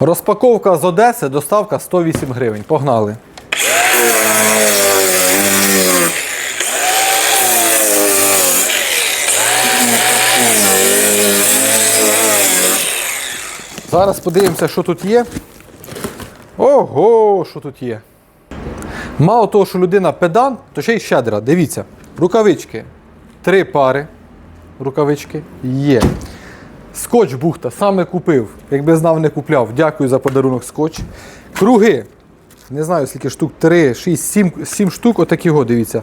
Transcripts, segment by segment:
Розпаковка з Одеси, доставка 108 гривень. Погнали. Зараз подивимося, що тут є. Ого, що тут є. Мало того, що людина педант, то ще й щедра. Дивіться, рукавички. Три пари рукавички є. Скотч бухта, саме купив. Якби знав, не купляв. Дякую за подарунок скотч. Круги. Не знаю, скільки штук, 3, 6, 7, 7 штук, отакі го, дивіться.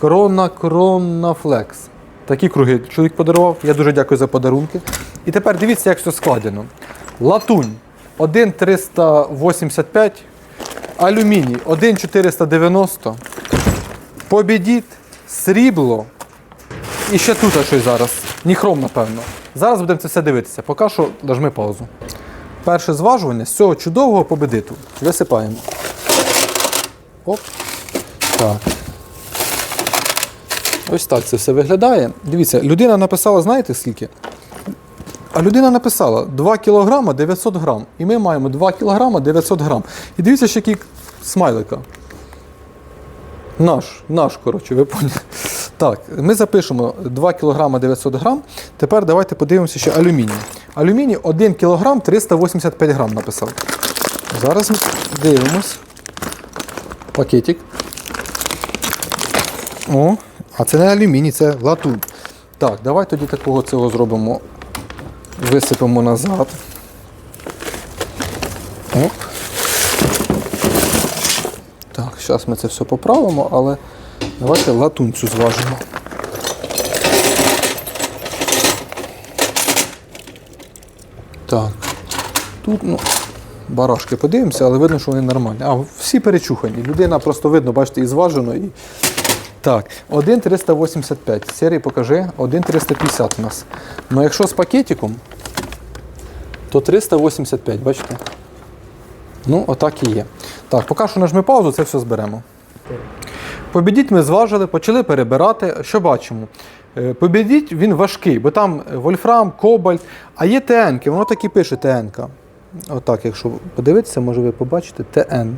Корона, корона флекс. Такі круги чоловік подарував. Я дуже дякую за подарунки. І тепер дивіться, як все складено. Латунь 1,385, алюміній 1,490, побідіт, срібло, і ще тут щось зараз. Ніхром, напевно. Зараз будемо це все дивитися. Поки що нажми паузу. Перше зважування з цього чудового победиту. Висипаємо. Оп. Так. Ось так це все виглядає. Дивіться, людина написала, знаєте скільки? А людина написала 2 кг 900 грам. І ми маємо 2 кг 900 грам. І дивіться, ще який смайлика. Наш, наш, коротше, ви поняли. Так, ми запишемо 2 кг 900 грам. Тепер давайте подивимося ще алюміній. Алюміній 1 кг 385 грам написав. Зараз дивимось. Пакетик. О, а це не алюміній, це латунь. Так, давай тоді такого цього зробимо. Висипемо назад. Оп. Так, зараз ми це все поправимо, але давайте латунцю зважимо. Так. Тут, ну, барашки подивимося, але видно, що вони нормальні. А, всі перечухані. Людина просто видно, бачите, і зважено. І... Так, 1,385. Серій покажи, 1,350 у нас. Ну якщо з пакетиком, то 385, бачите? Ну, отак і є. Так, поки що нажми паузу, це все зберемо. Побідіть ми зважили, почали перебирати. Що бачимо? Е, Побідіть він важкий, бо там вольфрам, кобальт, а є ТН, воно так і пише ТН. Отак, якщо подивитися, може ви побачите ТН.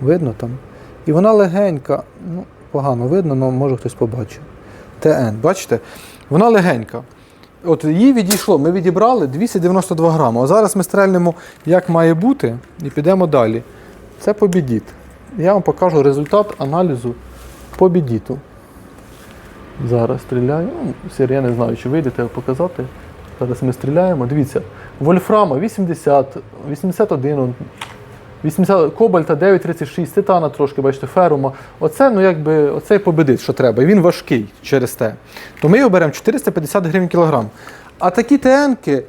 Видно там? І вона легенька, ну, погано видно, але може хтось побачив. ТН, бачите? Вона легенька. От її відійшло, ми відібрали 292 грами. А зараз ми стрельнемо, як має бути, і підемо далі. Це побідіт. Я вам покажу результат аналізу побідіту. Зараз стріляю. Ну, Сір, я не знаю, чи вийдете показати. Зараз ми стріляємо. Дивіться, вольфрама 80, 81, 80, кобальта 9,36, титана трошки, бачите, ферума. Оце, ну якби, оцей победит, що треба. І Він важкий через те. То ми його беремо 450 гривень кілограм. А такі ТНки,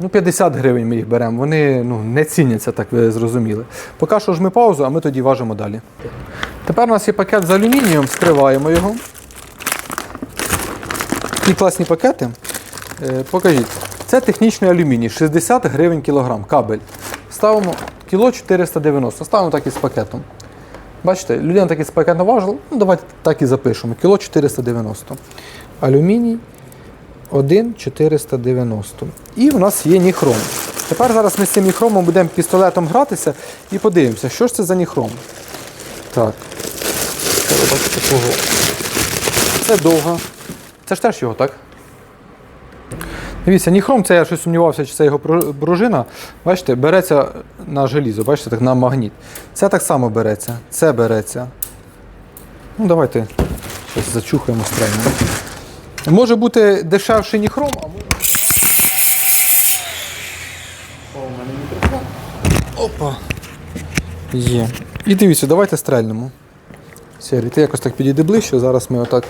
ну 50 гривень ми їх беремо. Вони ну, не ціняться, так ви зрозуміли. Поки що ж ми паузу, а ми тоді важимо далі. Тепер у нас є пакет з алюмінієм, скриваємо його. Такі класні пакети. Е, покажіть. Це технічний алюміній, 60 гривень кілограм, кабель. Ставимо кіло 490, ставимо так і з пакетом. Бачите, людина так і з пакетом важила, ну давайте так і запишемо. Кіло 490. Алюміній 1,490. І в нас є ніхром. Тепер зараз ми з цим ніхромом будемо пістолетом гратися і подивимося, що ж це за ніхром. Так. Це довга. Це ж теж його, так? Дивіться, ніхром, це я щось сумнівався, чи це його пружина. Бачите, береться на желізо, бачите, так на магніт. Це так само береться, це береться. Ну, давайте щось зачухаємо, стрельнемо. Може бути дешевший ніхром, а може. О, у мене мікрофон. Опа. Є. І дивіться, давайте стрельнемо. Сергій, ти якось так підійди ближче, зараз ми отак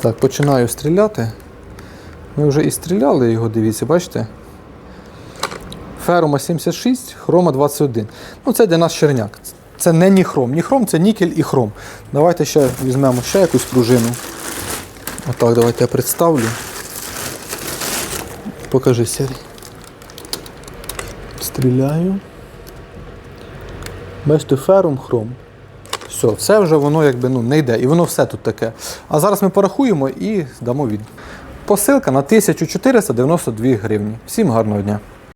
так, починаю стріляти. Ми вже і стріляли його, дивіться, бачите? Ферума 76, хрома 21. Ну, це для нас черняк. Це не ніхром. Ніхром це нікель і хром. Давайте ще візьмемо ще якусь пружину. Отак, давайте я представлю. Покажи Сергій. Стріляю. Бачите, ферум, хром. Все, все вже воно якби ну, не йде. І воно все тут таке. А зараз ми порахуємо і дамо від. Посилка на 1492 гривні. Всім гарного дня!